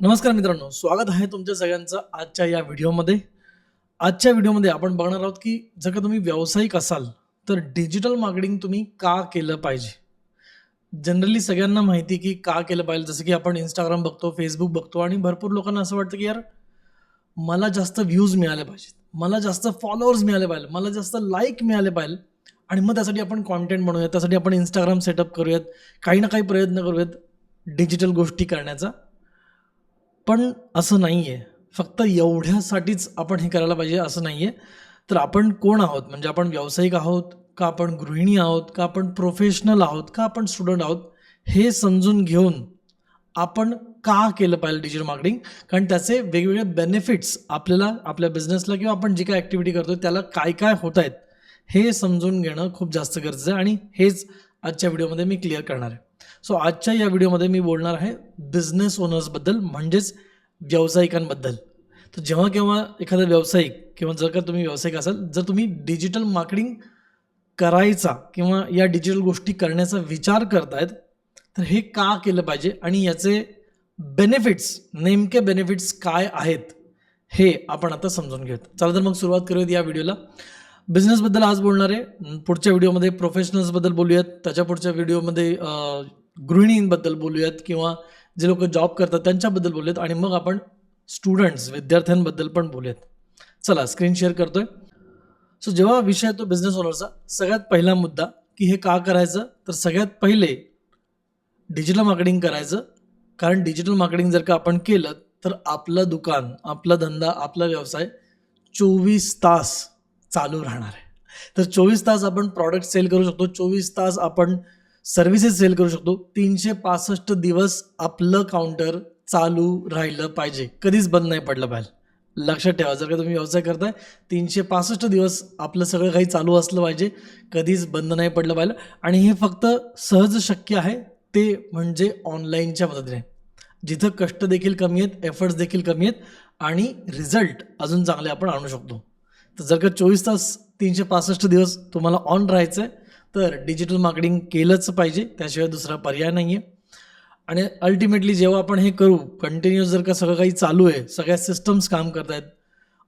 नमस्कार मित्रांनो स्वागत आहे तुमच्या सगळ्यांचं आजच्या या व्हिडिओमध्ये. आजच्या व्हिडिओमध्ये आपण बघणार आहोत की जर का तुम्ही व्यावसायिक असाल तर डिजिटल मार्केटिंग तुम्ही का केलं पाहिजे? जनरली सगळ्यांना माहिती की का केलं पाहिजे जसं की आपण इंस्टाग्राम बघतो फेसबुक बघतो आणि भरपूर लोकांना असं वाटतं की यार मला जास्त व्ह्यूज मिळाले पाहिजेत मला जास्त फॉलोअर्स मिळाले पाहिजे मला जास्त लाईक मिळाले पाहिजे आणि मग त्यासाठी आपण कॉन्टेंट बनवूयात त्यासाठी आपण इंस्टाग्राम सेटअप करूयात काही ना काही प्रयत्न करूयात डिजिटल गोष्टी करण्याचा. पण असं नाही आहे फक्त एवढ्यासाठीच आपण हे करायला पाहिजे असं नाही आहे तर आपण कोण आहोत? म्हणजे आपण व्यावसायिक आहोत? का आपण गृहिणी आहोत? का आपण प्रोफेशनल आहोत? का आपण स्टुडंट आहोत? हे समजून घेऊन आपण का केलं पाहिजे डिजिटल मार्केटिंग कारण त्याचे वेगवेगळे बेनिफिट्स आपल्याला आपल्या बिझनेसला किंवा आपण जी काय ॲक्टिव्हिटी करतो त्याला काय काय होत आहेत हे समजून घेणं खूप जास्त गरजेचं आहे. आणि हेच आजच्या व्हिडिओमध्ये मी क्लिअर करणार आहे. सो आजच्या या व्हिडिओमध्ये मी बोलणार आहे बिझनेस ओनर्सबद्दल म्हणजेच व्यावसायिकांबद्दल. तर जेव्हा केव्हा एखादा व्यावसायिक किंवा जर का तुम्ही व्यावसायिक असाल जर तुम्ही डिजिटल मार्केटिंग करायचा किंवा या डिजिटल गोष्टी करण्याचा विचार करतायत तर हे का केलं पाहिजे आणि याचे बेनिफिट्स नेमके बेनिफिट्स काय आहेत हे आपण आता समजून घेऊयात. चला तर मग सुरुवात करूयात या व्हिडिओला. बिझनेसबद्दल आज बोलणार आहे. पुढच्या व्हिडिओमध्ये प्रोफेशनल्सबद्दल बोलूयात. त्याच्या पुढच्या व्हिडिओमध्ये गृहिणींबद्दल बोलूयात किंवा जे लोक जॉब करतात त्यांच्याबद्दल बोलूयात आणि मग आपण स्टुडंट्स विद्यार्थ्यांबद्दल पण बोलूयात. चला स्क्रीन शेअर करतोय. सो जेव्हा विषय येतो बिझनेस ओनरचा सगळ्यात पहिला मुद्दा की हे का करायचं? तर सगळ्यात पहिले डिजिटल मार्केटिंग करायचं. कारण डिजिटल मार्केटिंग जर का आपण केलं तर आपलं दुकान आपला धंदा आपला व्यवसाय चोवीस तास चालू राहणार आहे. तर चोवीस तास आपण प्रॉडक्ट सेल करू शकतो. चोवीस तास आपण सर्व्हिसेस सेल करू शकतो. तीनशे पासष्ट दिवस आपलं काउंटर चालू राहिलं पाहिजे. कधीच बंद नाही पडलं पाहिजे. लक्षात ठेवा जर का तुम्ही व्यवसाय करताय तीनशे पासष्ट दिवस आपलं सगळं काही चालू असलं पाहिजे. कधीच बंद नाही पडलं पाहिजे आणि हे फक्त सहज शक्य आहे ते म्हणजे ऑनलाईनच्या मदतीने. जिथं कष्ट देखील कमी आहेत एफर्ट्स देखील कमी आहेत आणि रिझल्ट अजून चांगले आपण आणू शकतो. तर जर का चोवीस तास तीनशे पासष्ट दिवस तुम्हाला ऑन राहायचं आहे तर डिजिटल मार्केटिंग केलंच पाहिजे त्याशिवाय दुसरा पर्याय नाही आहे आणि अल्टिमेटली जेव्हा आपण हे करू कंटिन्युअस जर का सगळं काही चालू आहे सगळ्या सिस्टम्स काम करत आहेत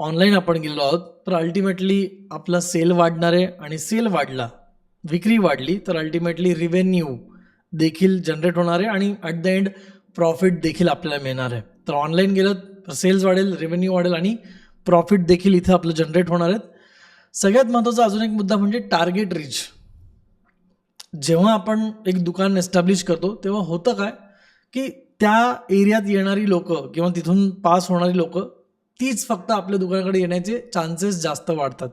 ऑनलाईन आपण गेलो आहोत तर अल्टिमेटली आपला सेल वाढणार आहे आणि सेल वाढला विक्री वाढली तर अल्टिमेटली रिव्हेन्यू देखील जनरेट होणार आहे आणि ॲट द एंड प्रॉफिट देखील आपल्याला मिळणार आहे. तर ऑनलाईन गेलं तर सेल्स वाढेल रेव्हेन्यू वाढेल आणि प्रॉफिट देखील इथं आपलं जनरेट होणार आहेत सगळ्यात महत्त्वाचा अजून एक मुद्दा म्हणजे टार्गेट रिच जेव्हा आपण एक दुकान एस्टॅब्लिश करतो तेव्हा होतं काय? की त्या एरियात येणारी लोकं किंवा तिथून पास होणारी लोकं तीच फक्त आपल्या दुकानाकडे येण्याचे चान्सेस जास्त वाढतात.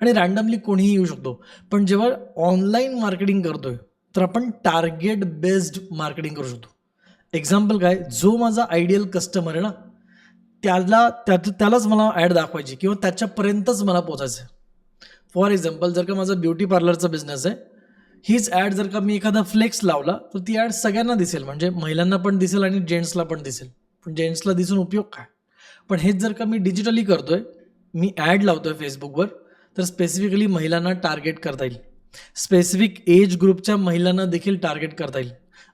आणि रँडमली कोणीही येऊ शकतो. पण जेव्हा ऑनलाईन मार्केटिंग करतोय तर आपण टार्गेट बेस्ड मार्केटिंग करू शकतो. एक्झाम्पल काय? जो माझा आयडियल कस्टमर आहे ना त्याला त्या त्यालाच मला ॲड दाखवायची किंवा त्याच्यापर्यंतच मला पोचायचं आहे फॉर एक्झाम्पल जर का माझा ब्युटी पार्लरचा बिझनेस आहे हीच ॲड जर का मी एखादा फ्लेक्स लावला तर ती ॲड सगळ्यांना दिसेल. म्हणजे महिलांना पण दिसेल आणि जेंट्सला पण दिसेल. पण जेंट्सला दिसून उपयोग काय? पण हेच जर का मी डिजिटली करतोय मी ॲड लावतोय फेसबुकवर तर स्पेसिफिकली महिलांना टार्गेट करता येईल. स्पेसिफिक एज ग्रुपच्या महिलांना देखील टार्गेट करता येईल.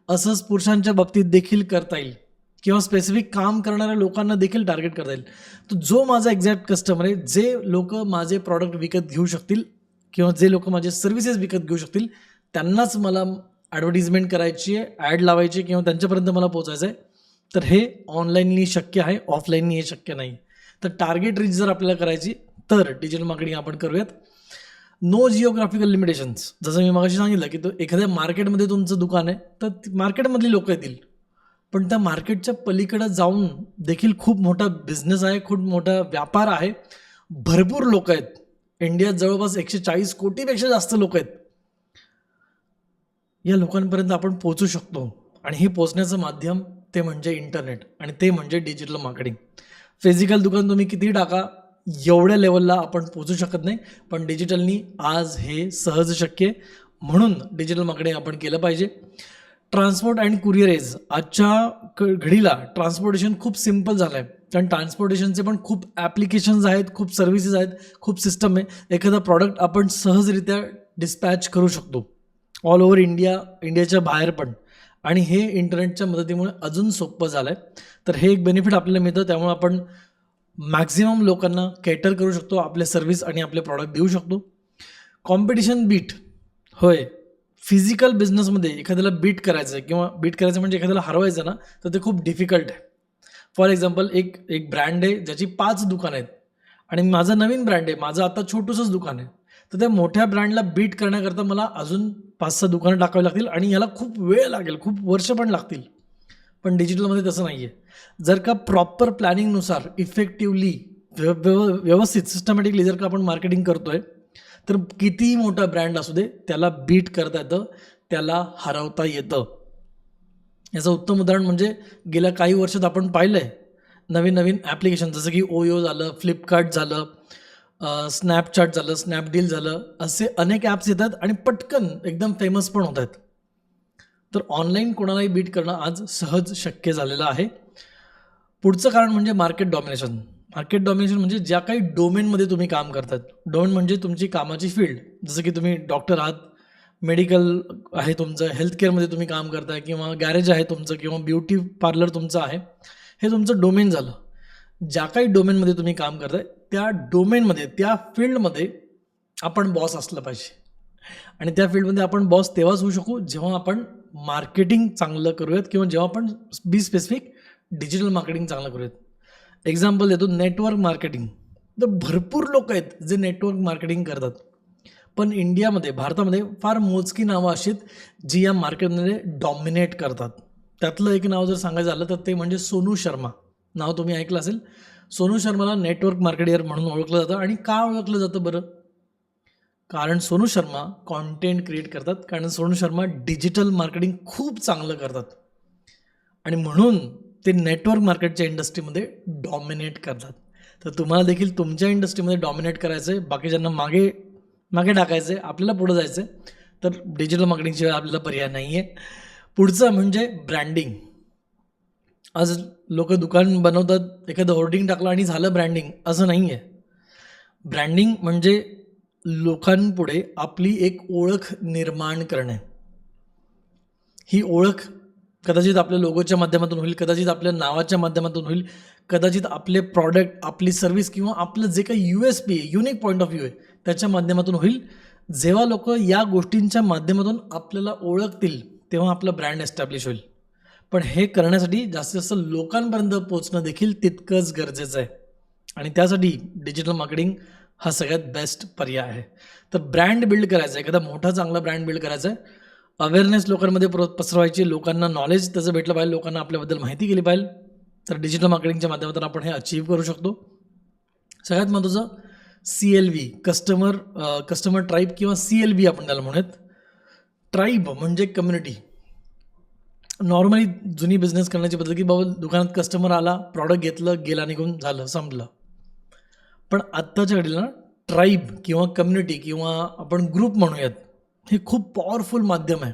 असंच पुरुषांच्या बाबतीत देखील करता येईल. किंवा स्पेसिफिक काम करणाऱ्या लोकांना देखील टार्गेट करता येईल. तर जो माझा एक्झॅक्ट कस्टमर आहे जे लोक माझे प्रॉडक्ट विकत घेऊ शकतील किंवा जे लोक माझे सर्व्हिसेस विकत घेऊ शकतील त्यांनाच मला ॲडव्हर्टिजमेंट करायची आहे ॲड लावायची किंवा त्यांच्यापर्यंत मला पोचायचं आहे. तर हे ऑनलाईनली शक्य आहे ऑफलाईननी हे शक्य नाही. तर टार्गेट रीच जर आपल्याला करायची तर डिजिटल मार्केटिंग आपण करूयात. नो जिओग्राफिकल लिमिटेशन्स जसं मी मगाशी सांगितलं की तो एखाद्या मार्केटमध्ये तुमचं दुकान आहे तर मार्केटमधली लोक येतील. पण त्या मार्केटच्या पलीकडे जाऊन देखील खूप मोठा बिझनेस आहे खूप मोठा व्यापार आहे. भरपूर लोक आहेत. इंडियात जवळपास एकशे चाळीस कोटीपेक्षा जास्त लोक आहेत. या लोकांपर्यंत आपण पोचू शकतो. आणि हे पोचण्याचं माध्यम ते म्हणजे इंटरनेट आणि ते म्हणजे डिजिटल मार्केटिंग. फिजिकल दुकान तुम्ही किती टाका एवढ्या लेवलला आपण पोचू शकत नाही पण डिजिटलनी आज हे सहज शक्य आहे. म्हणून डिजिटल मार्केटिंग आपण केलं पाहिजे. ट्रान्सपोर्ट अँड कुरिअरेज आजच्या घडीला ट्रान्सपोर्टेशन खूप सिंपल झालं आहे कारण ट्रान्सपोर्टेशनचे पण खूप ॲप्लिकेशन्स आहेत खूप सर्व्हिसेस आहेत खूप सिस्टम आहे. एखादा प्रॉडक्ट आपण सहजरित्या डिस्पॅच करू शकतो. ऑल ओव्हर इंडिया इंडियाच्या बाहेर पण. आणि हे इंटरनेटच्या मदतीमुळे अजून सोपं झालं आहे तर हे एक बेनिफिट आपल्याला मिळतं. त्यामुळे आपण मॅक्झिमम लोकांना केटर करू शकतो आपले सर्व्हिस आणि आपले प्रॉडक्ट देऊ शकतो. कॉम्पिटिशन बीट होय. फिजिकल बिझनेसमध्ये एखाद्याला बीट करायचं आहे किंवा बीट करायचं म्हणजे एखाद्याला हरवायचं ना तर ते खूप डिफिकल्ट आहे. फॉर एक्झाम्पल एक एक ब्रँड आहे ज्याची पाच दुकानं आहेत. आणि माझं नवीन ब्रँड आहे. माझं आता छोटंसंच दुकान आहे. तर त्या मोठ्या ब्रँडला बीट करण्याकरता मला अजून पाच सहा दुकानं टाकावी लागतील आणि याला खूप वेळ लागेल खूप वर्ष पण लागतील. पण डिजिटलमध्ये तसं नाही आहे जर का प्रॉपर प्लॅनिंगनुसार इफेक्टिवली व्यवस्थित सिस्टमॅटिकली जर का आपण मार्केटिंग करतोय तर कितीही मोठा ब्रँड असू दे त्याला बीट करता येतं त्याला हरवता येतं. याचं उत्तम उदाहरण म्हणजे गेल्या काही वर्षात आपण पाहिलं आहे नवीन नवीन ॲप्लिकेशन जसं की ओयो झालं फ्लिपकार्ट झालं स्नॅपचॅट झालं स्नॅपडील झालं असे अनेक ॲप्स येतात आणि पटकन एकदम फेमस पण होत आहेत. तर ऑनलाईन कोणालाही बीट करणं आज सहज शक्य झालेलं आहे. पुढचं कारण म्हणजे मार्केट डॉमिनेशन मार्केट डॉमिनेशन म्हणजे ज्या काही डोमेनमध्ये तुम्ही काम करतात. डोमेन म्हणजे तुमची कामाची फील्ड जसं की तुम्ही डॉक्टर आहात मेडिकल आहे तुमचं हेल्थकेअरमध्ये तुम्ही काम करताय किंवा गॅरेज आहे तुमचं किंवा ब्युटी पार्लर तुमचं आहे. हे तुमचं डोमेन झालं. ज्या काही डोमेनमध्ये तुम्ही काम करताय त्या डोमेनमध्ये त्या फील्डमध्ये आपण बॉस असलं पाहिजे. आणि त्या फील्डमध्ये आपण बॉस तेव्हाच होऊ शकू जेव्हा आपण मार्केटिंग चांगलं करूयात किंवा जेव्हा आपण बी स्पेसिफिक डिजिटल मार्केटिंग चांगलं करूयात. एक्झाम्पल देतो नेटवर्क मार्केटिंग तर भरपूर लोक आहेत जे नेटवर्क मार्केटिंग करतात. पण इंडियामध्ये भारतामध्ये फार मोजकी नावं अशी आहेत जी या मार्केटमध्ये डॉमिनेट करतात. त्यातलं एक नाव जर सांगायचं झालं तर ते म्हणजे सोनू शर्मा. नाव तुम्ही ऐकलं असेल. सोनू शर्माला नेटवर्क मार्केटियर म्हणून ओळखलं जातं. आणि का ओळखलं जातं बरं? कारण सोनू शर्मा कॉन्टेंट क्रिएट करतात. कारण सोनू शर्मा डिजिटल मार्केटिंग खूप चांगलं करतात. आणि म्हणून ते नेटवर्क मार्केटच्या इंडस्ट्रीमध्ये डॉमिनेट करतात. तर तुम्हाला देखील तुमच्या इंडस्ट्रीमध्ये डॉमिनेट करायचं आहे बाकीच्यांना मागे मागे टाकायचं आहे आपल्याला पुढं जायचं आहे तर डिजिटल मार्केटिंगशिवाय आपल्याला पर्याय नाही आहे पुढचं म्हणजे ब्रँडिंग आज लोक दुकान बनवतात एखादं होर्डिंग टाकलं आणि झालं ब्रँडिंग असं नाही आहे ब्रँडिंग म्हणजे लोकांपुढे आपली एक ओळख निर्माण करणे. ही ओळख कदाचित आपल्या लोगोच्या माध्यमातून होईल कदाचित आपल्या नावाच्या माध्यमातून होईल कदाचित आपले प्रॉडक्ट आपली सर्व्हिस किंवा आपलं जे काही यू एस पी आहे युनिक पॉईंट ऑफ व्ह्यू आहे त्याच्या माध्यमातून होईल. जेव्हा लोक या गोष्टींच्या माध्यमातून आपल्याला ओळखतील तेव्हा आपलं ब्रँड एस्टॅब्लिश होईल. पण हे करण्यासाठी जास्तीत जास्त लोकांपर्यंत पोचणं देखील तितकंच गरजेचं आहे. आणि त्यासाठी डिजिटल मार्केटिंग हा सगळ्यात बेस्ट पर्याय आहे. तर ब्रँड बिल्ड करायचा आहे. एखादा मोठा चांगला ब्रँड बिल्ड करायचा आहे. अवेअरनेस लोकांमध्ये प्र पसरवायची लोकांना नॉलेज त्याचं भेटलं पाहिजे लोकांना आपल्याबद्दल माहिती केली पाहिजे. तर डिजिटल मार्केटिंगच्या माध्यमातून आपण हे अचीव करू शकतो. सगळ्यात महत्त्वाचं C L V customer customer tribe किंवा सी एल व्ही आपण त्याला म्हणूयात. ट्राईब म्हणजे कम्युनिटी नॉर्मली जुनी बिझनेस करण्याची पद्धत की बाबा दुकानात कस्टमर आला प्रॉडक्ट घेतलं गेला निघून झालं संपलं. पण आत्ताच्या घडीला ट्राईब किंवा कम्युनिटी किंवा आपण ग्रुप म्हणूयात हे खूप पॉवरफुल माध्यम आहे.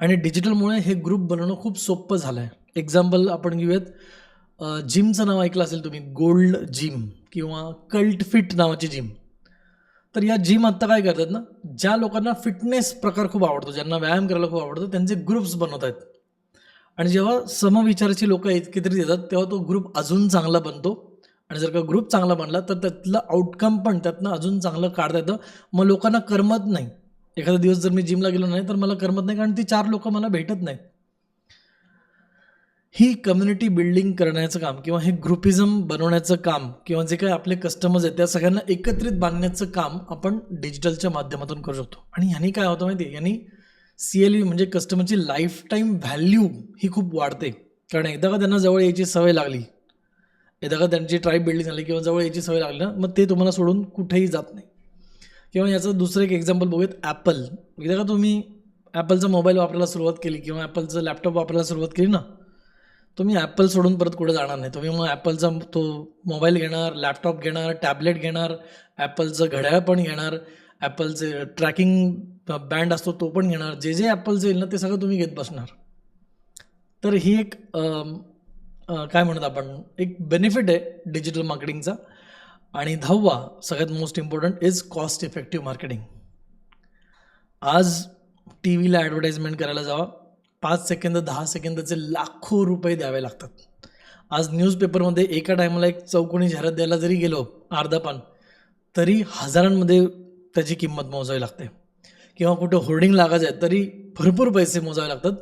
आणि डिजिटलमुळे हे ग्रुप बनवणं खूप सोपं झालं आहे एक्झाम्पल आपण घेऊयात जिमचं नाव ऐकलं असेल तुम्ही गोल्ड जिम किंवा कल्ट फिट नावाची जिम तर या जिम आत्ता काय करतात ना ज्या लोकांना फिटनेस प्रकार खूप आवडतो ज्यांना व्यायाम करायला खूप आवडतो त्यांचे ग्रुप्स बनवत आहेत आणि जेव्हा समविचाराची लोक एकत्रित येतात तेव्हा तो ग्रुप अजून चांगला बनतो. आणि जर का ग्रुप चांगला बनला तर त्यातलं आउटकम पण त्यातनं अजून चांगलं काढता येतं. मग लोकांना करमत नाही. एखादा दिवस जर मी जिमला गेलो नाही तर मला करमत नाही कारण ती चार लोक मला भेटत नाहीत. ही कम्युनिटी बिल्डिंग करण्याचं काम किंवा हे ग्रुपिझम बनवण्याचं काम किंवा जे काही आपले कस्टमर्स आहेत त्या सगळ्यांना एकत्रित बांधण्याचं काम आपण डिजिटलच्या माध्यमातून करू शकतो. आणि ह्यांनी काय होतं माहिती आहे यांनी सी एल म्हणजे कस्टमरची लाईफ टाईम व्हॅल्यू ही खूप वाढते. कारण एकदा का त्यांना जवळ यायची सवय लागली एकदा का त्यांची ट्राईब बिल्डिंग झाली किंवा जवळ यायची सवय लागली ना मग ते तुम्हाला सोडून कुठेही जात नाही. किंवा याचं दुसरं एक एक्झाम्पल बघूयात ॲपल एकदा का तुम्ही ॲपलचा मोबाईल वापरायला सुरुवात केली किंवा ॲपलचं लॅपटॉप वापरायला सुरुवात केली ना तुम्ही ॲपल सोडून परत कुठे जाणार नाही. तुम्ही मग ॲपलचा तो मोबाईल घेणार लॅपटॉप घेणार टॅबलेट घेणार ॲपलचं घड्याळ पण घेणार ॲपलचे ट्रॅकिंग बँड असतो तो पण घेणार. जे जे ॲपलचं येईल ना ते सगळं तुम्ही घेत बसणार. तर ही एक काय म्हणत आपण? एक बेनिफिट आहे डिजिटल मार्केटिंगचा आणि दहावा सगळ्यात most important is cost effective marketing आज टी व्हीला ॲडव्हर्टाईजमेंट करायला जावा. पाच सेकंद दहा सेकंदाचे लाखो रुपये द्यावे लागतात. आज न्यूजपेपरमध्ये एका टायमाला एक चौकोनी जाहिरात द्यायला जरी गेलो अर्धा पान तरी हजारांमध्ये त्याची किंमत मोजावी लागते. किंवा कुठं होर्डिंग लागायचं आहे तरी भरपूर पैसे मोजावे लागतात.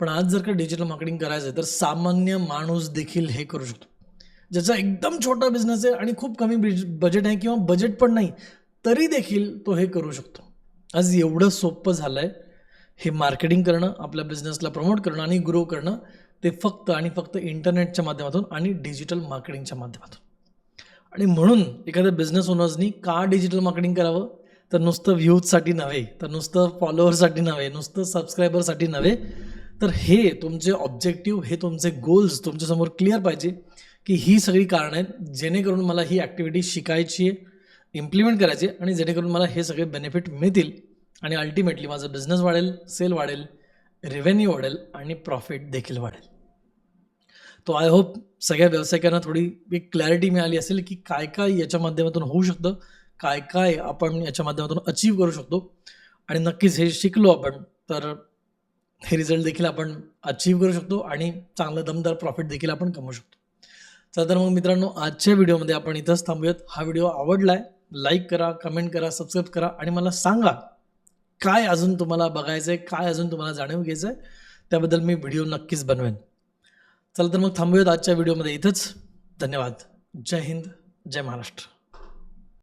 पण आज जर का डिजिटल मार्केटिंग करायचं आहे तर सामान्य माणूस देखील हे करू शकतो. ज्याचा एकदम छोटा बिझनेस आहे आणि खूप कमी बजेट आहे किंवा बजेट पण नाही तरी देखील तो हे करू शकतो. आज एवढं सोपं झालं आहे हे मार्केटिंग करणं आपल्या बिझनेसला प्रमोट करणं आणि ग्रो करणं ते फक्त आणि फक्त इंटरनेटच्या माध्यमातून आणि डिजिटल मार्केटिंगच्या माध्यमातून. आणि म्हणून एखाद्या बिझनेस ओनर्सनी का डिजिटल मार्केटिंग करावं? तर नुसतं व्ह्यूजसाठी नव्हे तर नुसतं फॉलोअरसाठी नव्हे नुसतं सबस्क्रायबरसाठी नव्हे. तर हे तुमचे ऑब्जेक्टिव्ह हे तुमचे गोल्स तुमच्यासमोर क्लिअर पाहिजे की ही सगळी कारणं आहेत जेणेकरून मला ही ॲक्टिव्हिटी शिकायची आहे इम्प्लिमेंट करायची आणि जेणेकरून मला हे सगळे बेनिफिट मिळतील आणि अल्टिमेटली माझा बिझनेस वाढेल सेल वाढेल रेव्हेन्यू वाढेल आणि प्रॉफिट देखील वाढेल. तो आय होप सगळ्या व्यावसायिकांना थोडी एक क्लॅरिटी मिळाली असेल की काय काय याच्या माध्यमातून होऊ शकतं काय काय आपण याच्या माध्यमातून अचीव करू शकतो. आणि नक्कीच हे शिकलो आपण तर हे रिझल्ट देखील आपण अचीव करू शकतो आणि चांगलं दमदार प्रॉफिट देखील आपण कमवू शकतो. चला तर मग मित्रांनो आजच्या व्हिडिओमध्ये आपण इथंच थांबूयात. हा व्हिडिओ आवडला आहे लाईक करा कमेंट करा सबस्क्राईब करा आणि मला सांगा काय अजून तुम्हाला बघायचं आहे काय अजून तुम्हाला जाणीव घ्यायचं आहे त्याबद्दल मी व्हिडिओ नक्कीच बनवेन. चला तर मग थांबूयात आजच्या व्हिडिओमध्ये इथंच. धन्यवाद. जय हिंद जय महाराष्ट्र.